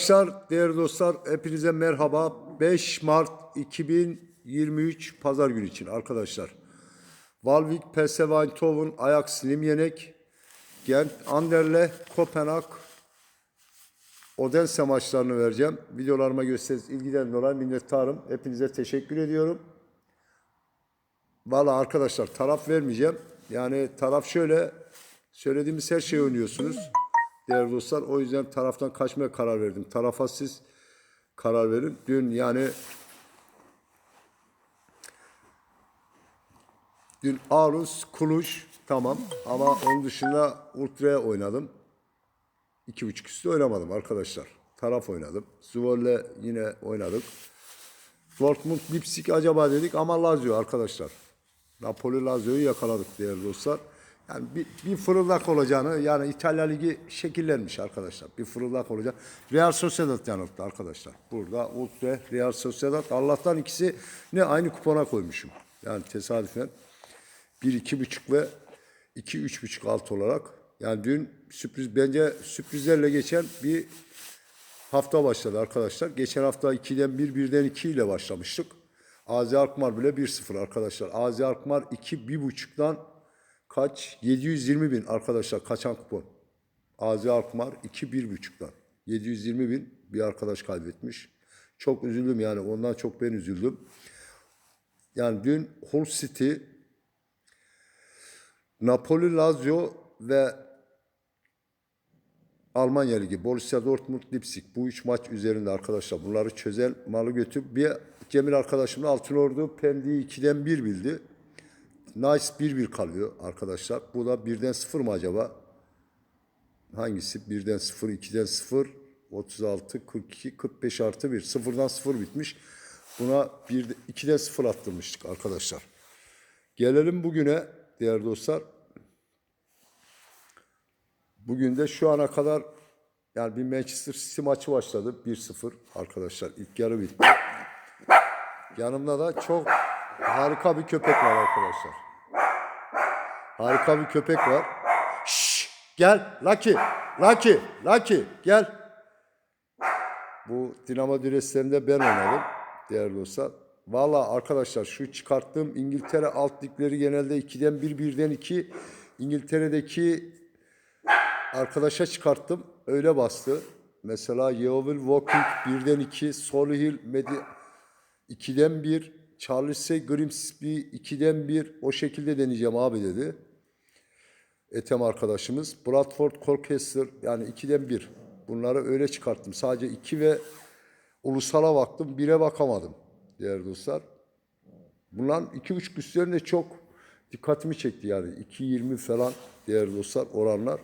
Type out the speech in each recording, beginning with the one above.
Arkadaşlar, değerli dostlar, hepinize merhaba. 5 Mart 2023 Pazar günü için arkadaşlar. Valvik, PSV Eindhoven, Ajax, Limyenek, Gent, Anderle, Kopenhag, Odense maçlarını vereceğim. Videolarıma gösteriniz ilgiden dolayı minnettarım. Hepinize teşekkür ediyorum. Valla arkadaşlar taraf vermeyeceğim. Yani taraf şöyle, söylediğimiz her şeyi oynuyorsunuz değerli dostlar. O yüzden taraftan kaçmaya karar verdim. Tarafa siz karar verin. Dün yani dün Arus, Kuluş tamam ama onun dışında Ultra'ya oynadım. İki buçuk üstü oynamadım arkadaşlar. Taraf oynadım. Zwolle yine oynadık. Dortmund, Leipzig acaba dedik ama Lazio arkadaşlar. Napoli Lazio'yu yakaladık değerli dostlar. Yani bir, bir fırıldak olacağını yani İtalya Ligi şekillenmiş arkadaşlar. Bir fırıldak olacak. Real Sociedad yanılttı arkadaşlar. Burada Ultra, Real Sociedad. Allah'tan ikisi ne aynı kupona koymuşum. Yani tesadüfen. Bir iki buçuk ve iki üç buçuk alt olarak. Yani dün sürpriz bence sürprizlerle geçen bir hafta başladı arkadaşlar. Geçen hafta 2'den 1, 1'den 2 ile başlamıştık. Azi Alkmaar bile 1-0 arkadaşlar. Azi Alkmaar 2, 1.5'dan kaç? 720 bin arkadaşlar kaçan kupon. Azi Alkmaar 2, 1.5'dan. 720 bin bir arkadaş kaybetmiş. Çok üzüldüm yani ondan çok ben üzüldüm. Yani dün Hull City, Napoli, Lazio ve Almanya Ligi, Borussia Dortmund, Leipzig bu üç maç üzerinde arkadaşlar. Bunları çözen malı götür. Bir Cemil arkadaşımla Altınordu Pendik'i 2'den 1 bildi. Nice 1-1 kalıyor arkadaşlar. Bu da 1'den 0 mı acaba? Hangisi? 1'den 0, 2'den 0, 36, 42, 45 artı 1. 0'dan 0 bitmiş. Buna 1, 2'den 0 attırmıştık arkadaşlar. Gelelim bugüne değerli dostlar. Bugün de şu ana kadar yani bir Manchester City maçı başladı. 1-0 arkadaşlar. İlk yarı bitti. Yanımda da çok harika bir köpek var arkadaşlar. Harika bir köpek var. Şşş, gel Lucky. Lucky. Lucky gel. Bu Dinamo Düreslerinde ben oynadım değerli dostlar. Valla arkadaşlar şu çıkarttığım İngiltere alt ligleri genelde 2'den 1, 1'den 2. İngiltere'deki arkadaşa çıkarttım. Öyle bastı. Mesela Yeovil Walking 1'den 2, Solihull Medi 2'den 1, Charles'e Grimsby 2'den 1 o şekilde deneyeceğim abi dedi. Etem arkadaşımız. Bradford Colchester yani 2'den 1. Bunları öyle çıkarttım. Sadece 2 ve ulusala baktım. 1'e bakamadım değerli dostlar. Bunların 2,5 üstlerinde çok dikkatimi çekti yani. 2.20 falan değerli dostlar oranlar.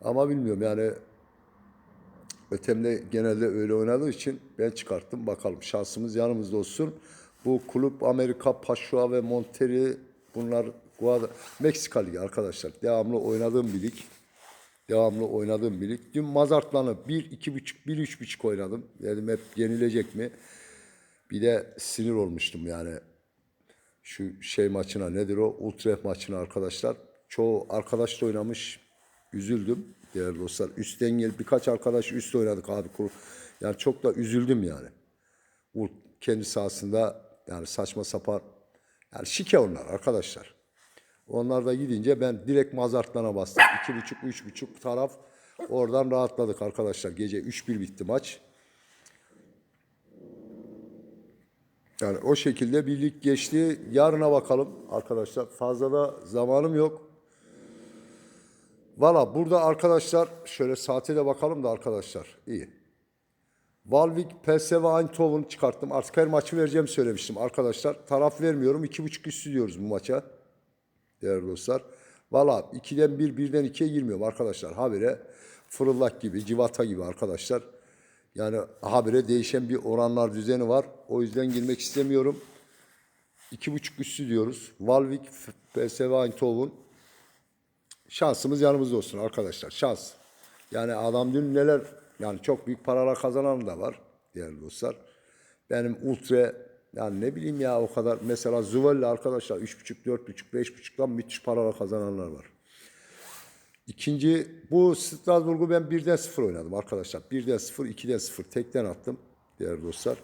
Ama bilmiyorum yani Ötem'de genelde öyle oynadığı için ben çıkarttım. Bakalım şansımız yanımızda olsun. Bu kulüp Amerika, Paşua ve Monterrey bunlar Guada, Meksika Ligi arkadaşlar. Devamlı oynadığım bir lig. Devamlı oynadığım bir lig. Dün Mazartlan'ı 1, 2,5, 1, 3,5 oynadım. Dedim hep yenilecek mi? Bir de sinir olmuştum yani. Şu şey maçına nedir o? Utrecht maçına arkadaşlar. Çoğu arkadaş da oynamış. Üzüldüm değerli dostlar. Üstten gel birkaç arkadaş üst oynadık abi. Yani çok da üzüldüm yani. Bu kendi sahasında yani saçma sapan yani şike onlar arkadaşlar. Onlar da gidince ben direkt mazartlarına bastım. İki buçuk, üç buçuk taraf. Oradan rahatladık arkadaşlar. Gece 3-1 bitti maç. Yani o şekilde bir lig geçti. Yarına bakalım arkadaşlar. Fazla da zamanım yok. Valla burada arkadaşlar şöyle saate de bakalım da arkadaşlar. iyi. Valvik PSV Eindhoven çıkarttım. Artık her maçı vereceğim söylemiştim arkadaşlar. Taraf vermiyorum. 2.5 üstü diyoruz bu maça. Değerli dostlar. Valla 2'den 1, 1'den 2'ye girmiyorum arkadaşlar. Habire fırıldak gibi, civata gibi arkadaşlar. Yani habire değişen bir oranlar düzeni var. O yüzden girmek istemiyorum. 2.5 üstü diyoruz. Valvik PSV Eindhoven şansımız yanımızda olsun arkadaşlar. Şans. Yani adam dün neler yani çok büyük paralar kazanan da var değerli dostlar. Benim ultra yani ne bileyim ya o kadar mesela Zuval'le arkadaşlar 3.5, 4.5, 5.5'dan müthiş paralar kazananlar var. İkinci bu Strasbourg'u ben 1'den 0 oynadım arkadaşlar. 1'den 0, 2'den 0 tekten attım değerli dostlar.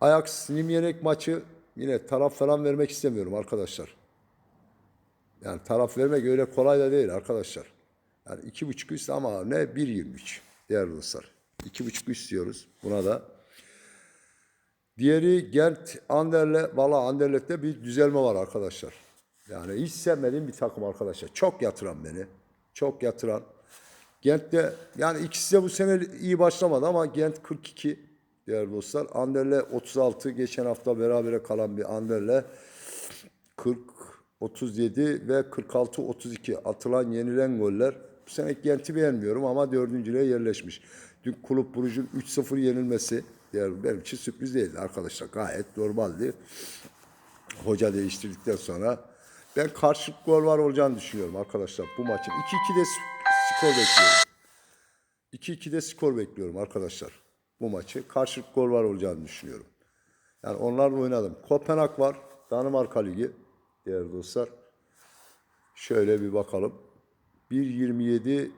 Ajax Nimyenek maçı yine taraf falan vermek istemiyorum arkadaşlar. Yani taraf vermek öyle kolay da değil arkadaşlar. Yani iki buçuk üst ama ne 1.23 değerli dostlar. İki buçuk üst diyoruz buna da. Diğeri Gent Anderle, valla Anderlet'te bir düzelme var arkadaşlar. Yani hiç sevmediğim bir takım arkadaşlar. Çok yatıran beni. Çok yatıran. Gent'te yani ikisi de bu sene iyi başlamadı ama Gent 42 değerli dostlar. Anderle 36 geçen hafta berabere kalan bir Anderle 40 37 ve 46 32 atılan yenilen goller. Bu sene Gent'i beğenmiyorum ama dördüncülüğe yerleşmiş. Dün Kulüp Brugge'un 3-0 yenilmesi diğer benim için sürpriz değildi arkadaşlar. Gayet normaldi. Hoca değiştirdikten sonra ben karşılık gol var olacağını düşünüyorum arkadaşlar bu maçın. 2-2'de skor bekliyorum. 2-2'de skor bekliyorum arkadaşlar bu maçı. Karşılık gol var olacağını düşünüyorum. Yani onlarla oynadım. Kopenhag var. Danimarka Ligi. Değerli dostlar. Şöyle bir bakalım. 1.27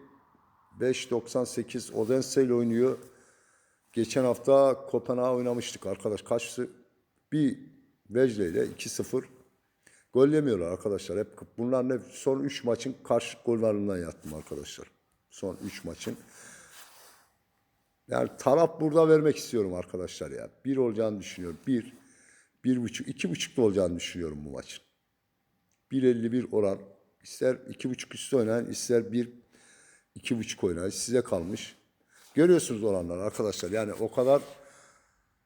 5.98 Odense ile oynuyor. Geçen hafta Kopenhag oynamıştık arkadaş. Kaçtı? Bir Vejle ile 2-0. Gol yemiyorlar arkadaşlar. Hep bunlar ne son 3 maçın karşı gollarından yattım arkadaşlar. Son 3 maçın. Yani taraf burada vermek istiyorum arkadaşlar ya. Bir olacağını düşünüyorum. Bir, bir buçuk, iki buçuk da olacağını düşünüyorum bu maçın. 1.51 oran. İster iki buçuk üstü oynayın, ister bir, iki buçuk oynayın. Size kalmış. Görüyorsunuz oranlar arkadaşlar. Yani o kadar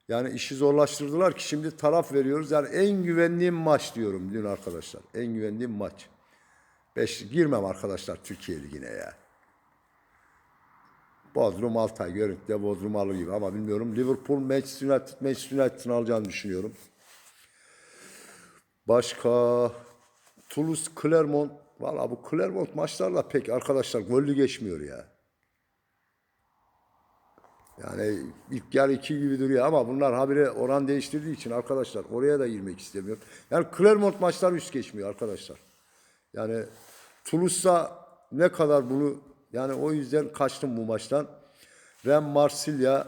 yani işi zorlaştırdılar ki şimdi taraf veriyoruz. Yani en güvendiğim maç diyorum dün arkadaşlar. En güvendiğim maç. Beş, girmem arkadaşlar Türkiye Ligi'ne ya. Bodrum Altay görüntüde Bodrum alır gibi ama bilmiyorum. Liverpool Manchester United Manchester United'ın alacağını düşünüyorum. Başka Toulouse Clermont Valla bu Clermont maçlarla pek arkadaşlar gollü geçmiyor ya. Yani ilk yarı iki gibi duruyor ama bunlar habire oran değiştirdiği için arkadaşlar oraya da girmek istemiyorum. Yani Clermont maçlar üst geçmiyor arkadaşlar. Yani Toulouse'sa ne kadar bunu yani o yüzden kaçtım bu maçtan. Ren Marsilya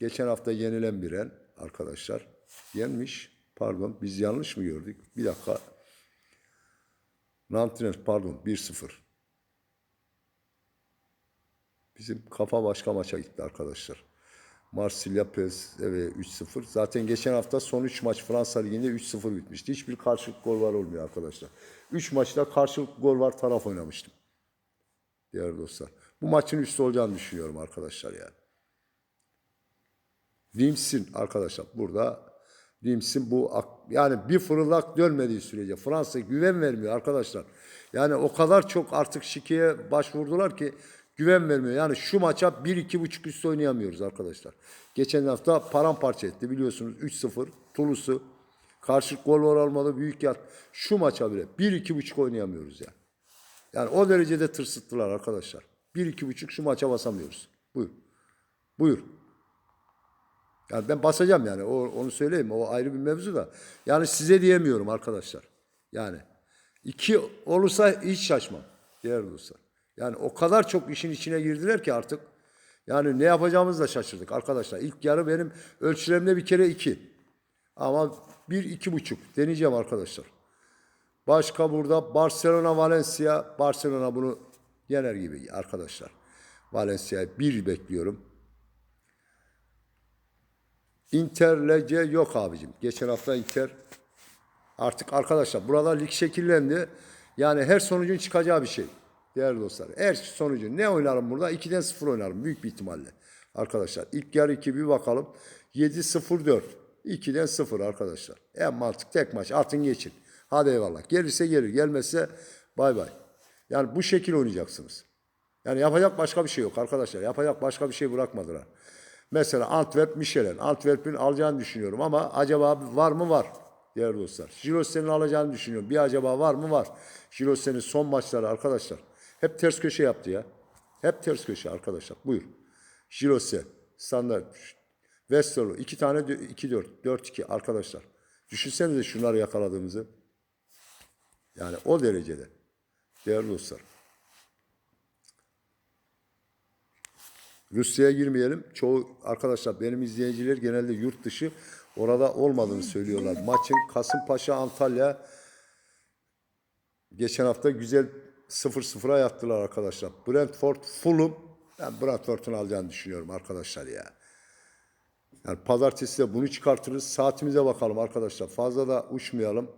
geçen hafta yenilen bir Ren arkadaşlar. Yenmiş. Pardon biz yanlış mı gördük? Bir dakika. Nantes pardon 1-0. Bizim kafa başka maça gitti arkadaşlar. Marsilya PSV 3-0. Zaten geçen hafta son 3 maç Fransa Ligi'nde 3-0 bitmişti. Hiçbir karşılık gol var olmuyor arkadaşlar. 3 maçta karşılık gol var taraf oynamıştım. Diğer dostlar. Bu maçın üstü olacağını düşünüyorum arkadaşlar yani. Rims'in arkadaşlar burada Rims'in bu yani bir fırıldak dönmediği sürece Fransa güven vermiyor arkadaşlar. Yani o kadar çok artık şikeye başvurdular ki güven vermiyor. Yani şu maça 1-2,5 üstü oynayamıyoruz arkadaşlar. Geçen hafta paramparça etti biliyorsunuz 3-0 Toulouse'u. Karşılık gol var almadı büyük yat. Şu maça bile 1-2,5 oynayamıyoruz yani. Yani o derecede tırsıttılar arkadaşlar. 1-2,5 şu maça basamıyoruz. Buyur. Buyur. Yani ben basacağım yani o, onu söyleyeyim o ayrı bir mevzu da. Yani size diyemiyorum arkadaşlar. Yani iki olursa hiç şaşmam değerli dostlar. Yani o kadar çok işin içine girdiler ki artık. Yani ne yapacağımızı da şaşırdık arkadaşlar. İlk yarı benim ölçülerimde bir kere iki. Ama bir iki buçuk deneyeceğim arkadaşlar. Başka burada Barcelona Valencia. Barcelona bunu yener gibi arkadaşlar. Valencia'yı bir bekliyorum. Inter Lece yok abicim. Geçen hafta Inter artık arkadaşlar burada lig şekillendi. Yani her sonucun çıkacağı bir şey. Değerli dostlar. Her sonucu ne oynarım burada? 2'den 0 oynarım büyük bir ihtimalle. Arkadaşlar ilk yarı 2 bir bakalım. 7-0-4. 2'den 0 arkadaşlar. En mantık tek maç. Atın geçin. Hadi eyvallah. Gelirse gelir. Gelmezse bay bay. Yani bu şekil oynayacaksınız. Yani yapacak başka bir şey yok arkadaşlar. Yapacak başka bir şey bırakmadılar. Mesela Antwerp Michelin. Antwerp'in alacağını düşünüyorum ama acaba var mı? Var. Değerli dostlar. Jilosen'in alacağını düşünüyorum. Bir acaba var mı? Var. Jilosen'in son maçları arkadaşlar. Hep ters köşe yaptı ya. Hep ters köşe arkadaşlar. Buyur. Jilose, standart, Westerlo. iki tane 2-4, 4-2 arkadaşlar. Düşünsenize şunları yakaladığımızı. Yani o derecede. Değerli dostlar. Rusya'ya girmeyelim. Çoğu arkadaşlar benim izleyiciler genelde yurt dışı orada olmadığını söylüyorlar. Maçın Kasımpaşa Antalya geçen hafta güzel 0-0'a yattılar arkadaşlar. Brentford Fulham ben Brentford'un alacağını düşünüyorum arkadaşlar ya. Yani pazartesi de bunu çıkartırız. Saatimize bakalım arkadaşlar. Fazla da uçmayalım.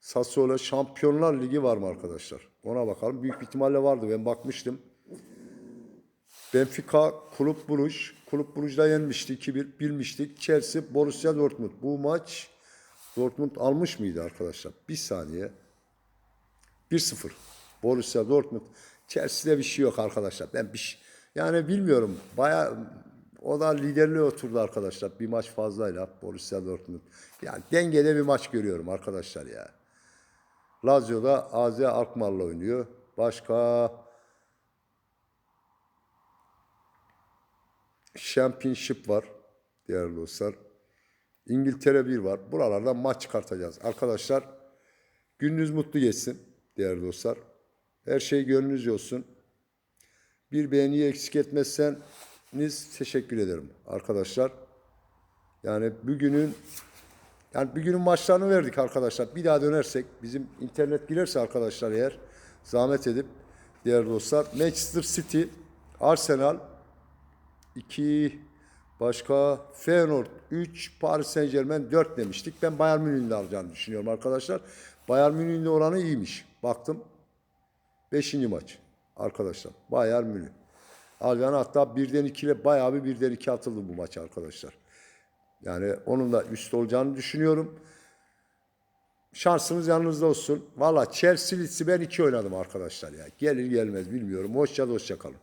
Sassuolo Şampiyonlar Ligi var mı arkadaşlar? Ona bakalım. Büyük ihtimalle vardı. Ben bakmıştım. Benfica Kulüp Buruş. Kulüp Buruş'da yenmişti 2-1. Bilmiştik. Chelsea Borussia Dortmund. Bu maç Dortmund almış mıydı arkadaşlar? Bir saniye. 1-0. Borussia Dortmund. Chelsea'de bir şey yok arkadaşlar. Ben bir şey, yani bilmiyorum. Baya o da liderliğe oturdu arkadaşlar. Bir maç fazlayla Borussia Dortmund. Yani dengede bir maç görüyorum arkadaşlar ya. Lazio'da AZ Alkmaar'la oynuyor. Başka Championship var değerli dostlar. İngiltere 1 var. Buralardan maç çıkartacağız. Arkadaşlar gününüz mutlu geçsin değerli dostlar. Her şey gönlünüzce olsun. Bir beğeniyi eksik etmezseniz teşekkür ederim arkadaşlar. Yani bugünün yani bugünün maçlarını verdik arkadaşlar. Bir daha dönersek bizim internet girerse arkadaşlar eğer zahmet edip değerli dostlar Manchester City, Arsenal 2 başka Feyenoord 3 Paris Saint Germain 4 demiştik. Ben Bayern Münih'in alacağını düşünüyorum arkadaşlar. Bayern Münih'in oranı iyiymiş. Baktım. 5. maç arkadaşlar. Bayern Münih. Alacağını hatta birden 2 ile bayağı bir birden 2 atıldı bu maç arkadaşlar. Yani onun da üst olacağını düşünüyorum. Şansınız yanınızda olsun. Valla Chelsea Leeds'i ben 2 oynadım arkadaşlar ya. Gelir gelmez bilmiyorum. Hoşça hoşça kalın.